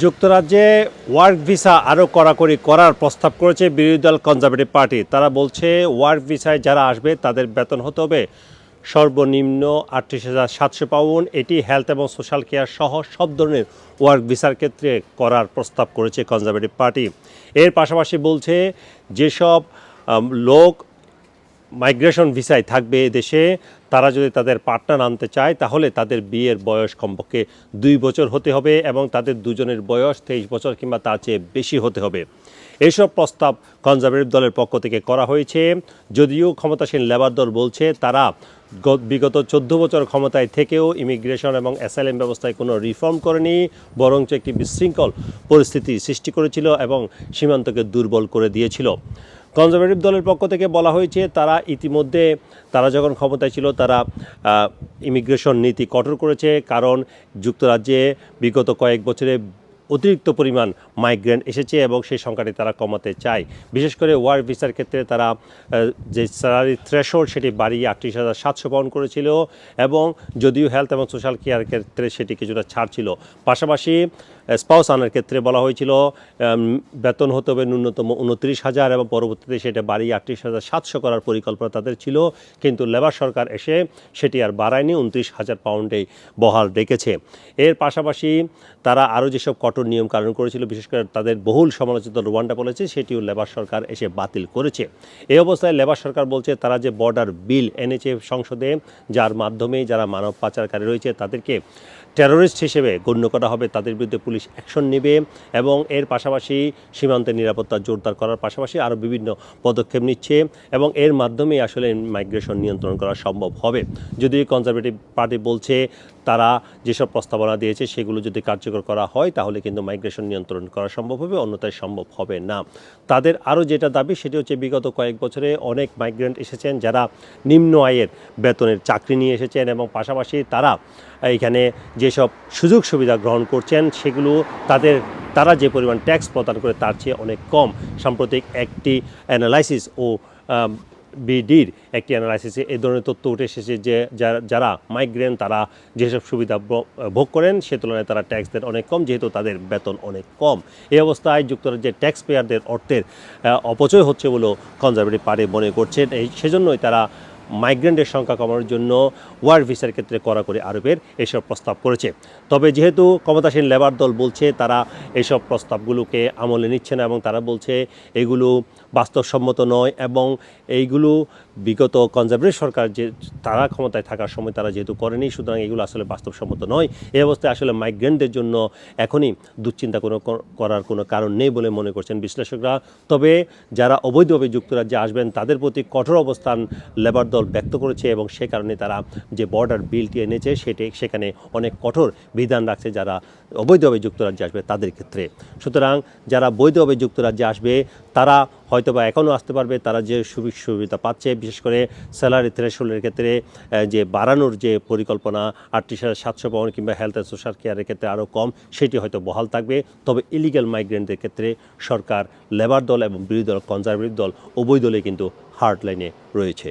যুক্তরাজ্যে work visa আরও কড়াকড়ি করার প্রস্তাব করেছে বিরোধী দল কনজারভেটিভ পার্টি। তারা বলছে, ওয়ার্ক ভিসায় যারা আসবে, তাদের বেতন হতে হবে সর্বনিম্ন আটত্রিশ হাজার সাতশো পাউন্ড। এটি হেলথ এবং সোশ্যাল কেয়ার সহ সব ধরনের ওয়ার্ক ভিসার ক্ষেত্রে করার প্রস্তাব করেছে কনজারভেটিভ পার্টি। এর পাশাপাশি বলছে, যেসব লোক মাইগ্রেশন ভিসায় থাকবে দেশে তারা যদি তাদের পার্টনার আনতে চায়, তাহলে তাদের বিয়ের বয়স কমপক্ষে দুই বছর হতে হবে এবং তাদের দুজনের বয়স তেইশ বছর কিংবা তার চেয়ে বেশি হতে হবে। এইসব প্রস্তাব কনজারভেটিভ দলের পক্ষ থেকে করা হয়েছে। যদিও ক্ষমতাসীন লেবার দল বলছে, তারা বিগত চোদ্দ বছর ক্ষমতায় থেকেও ইমিগ্রেশন এবং অ্যাসাইলেম ব্যবস্থায় কোনো রিফর্ম করেনি, বরঞ্চ একটি বিশৃঙ্খল পরিস্থিতি সৃষ্টি করেছিল এবং সীমান্তকে দুর্বল করে দিয়েছিল। কনজারভেটিভ দলের পক্ষ থেকে বলা হয়েছে, তারা ইতিমধ্যে, তারা যখন ক্ষমতায় ছিল, তারা ইমিগ্রেশন নীতি কঠোর করেছে। কারণ যুক্তরাজ্যে বিগত কয়েক বছরে অতিরিক্ত পরিমাণ মাইগ্রেন্ট এসেছে এবং সেই সংখ্যাটি তারা কমাতে চায়। বিশেষ করে ওয়ার্ক ভিসার ক্ষেত্রে তারা যে স্যালারি থ্রেশোল্ড সেটি বাড়িয়ে আটত্রিশ হাজার সাতশো পাউন্ড করেছিল এবং যদিও হেলথ এবং সোশ্যাল কেয়ার ক্ষেত্রে সেটি কিছুটা ছাড় ছিল পাশাপাশি স্পাউস আনার ক্ষেত্রে বলা হয়েছিল বেতন হতে হবে ন্যূনতম উনত্রিশ হাজার এবং পরবর্তীতে সেটা বাড়িয়ে আটত্রিশ হাজার সাতশো করার পরিকল্পনা তাদের ছিল, কিন্তু লেবার সরকার এসে সেটি আর বাড়ায়নি, উনত্রিশ হাজার পাউন্ডেই বহাল রেখেছে। এর পাশাপাশি তারা আরও যেসব কঠোর নিয়ম কানুন করেছিল, বিশেষ করে তাদের বহুল সমালোচিত রোয়ান্ডা বলেছে, সেটিও লেবার সরকার এসে বাতিল করেছে। এই অবস্থায় লেবার সরকার বলছে, তারা যে বর্ডার বিল এনেছে সংসদে, যার মাধ্যমে যারা মানব পাচারকারী রয়েছে, তাদেরকে টেরোরিস্ট হিসেবে গণ্য করা হবে, তাদের বিরুদ্ধে পুলিশ অ্যাকশন নেবে এবং এর পাশাপাশি সীমান্তের নিরাপত্তা জোরদার করার পাশাপাশি আরও বিভিন্ন পদক্ষেপ নিচ্ছে এবং এর মাধ্যমেই আসলে মাইগ্রেশন নিয়ন্ত্রণ করা সম্ভব হবে। যদি কনজারভেটিভ পার্টি বলছে তারা যেসব প্রস্তাবনা দিয়েছে সেগুলো যদি কার্যকর করা হয়, তাহলে কিন্তু মাইগ্রেশন নিয়ন্ত্রণ করা সম্ভব হবে, অন্যথায় সম্ভব হবে না। তাদের আরও যেটা দাবি, সেটি হচ্ছে বিগত কয়েক বছরে অনেক মাইগ্রেন্ট এসেছেন যারা নিম্ন আয়ের বেতনের চাকরি নিয়ে এসেছেন এবং পাশাপাশি তারা এখানে যেসব সুযোগ সুবিধা গ্রহণ করছেন, সেগুলো তাদের, তারা যে পরিমাণ ট্যাক্স প্রদান করে তার চেয়ে অনেক কম। সাম্প্রতিক একটি অ্যানালাইসিস ও বিডির একটি অ্যানালাইসিসে এ ধরনের তথ্য উঠে এসেছে যে যারা- মাইগ্রেন তারা যেসব সুবিধা ভোগ করেন, সে তুলনায় তারা ট্যাক্স দেন অনেক কম, যেহেতু তাদের বেতন অনেক কম। এই অবস্থায় যুক্তরাজ্যের ট্যাক্স পেয়ারদের অর্থের অপচয় হচ্ছে বলেও কনজারভেটিভ পার্টি মনে করছেন। এই, সেজন্যই তারা মাইগ্রেন্টের সংখ্যা কমানোর জন্য ওয়ার্ক ভিসার ক্ষেত্রে কড়াকড়ি আরোপের এসব প্রস্তাব করেছে। তবে যেহেতু ক্ষমতাসীন লেবার দল বলছে, তারা এসব প্রস্তাবগুলোকে আমলে নিচ্ছে না এবং তারা বলছে, এগুলো বাস্তবসম্মত নয় এবং এইগুলো বিগত কনজারভেটিভ সরকার যে, তারা ক্ষমতায় থাকার সময় তারা যেহেতু করেনি, সুতরাং এগুলো আসলে বাস্তবসম্মত নয়। এই অবস্থায় আসলে মাইগ্রেন্টদের জন্য এখনই দুশ্চিন্তা কোনো করার কোনো কারণ নেই বলে মনে করছেন বিশ্লেষকরা। তবে যারা অবৈধভাবে যুক্তরাজ্যে আসবেন, তাদের প্রতি কঠোর অবস্থান লেবার দল ব্যক্ত করেছে এবং সে কারণে তারা যে বর্ডার বিলটি এনেছে, সেটি সেখানে অনেক কঠোর বিধান রাখছে যারা অবৈধভাবে যুক্তরাজ্যে আসবে তাদের ক্ষেত্রে। সুতরাং যারা বৈধভাবে যুক্তরাজ্যে আসবে, তারা হয়তো বা এখনও আসতে পারবে, তারা যে সুবিধা সুবিধা পাচ্ছে, বিশেষ করে স্যালারি থ্রেশহোল্ডের ক্ষেত্রে যে বাড়ানোর যে পরিকল্পনা, আটত্রিশ হাজার সাতশো পাউন্ড কিংবা হেলথ অ্যান্ড সোশ্যাল কেয়ারের ক্ষেত্রে আরও কম, সেটি হয়তো বহাল থাকবে। তবে ইলিগাল মাইগ্রেন্টদের ক্ষেত্রে সরকার লেবার দল এবং বিরোধী দল কনজারভেটিভ দল, উভয় দলে কিন্তু হার্ড লাইনে রয়েছে।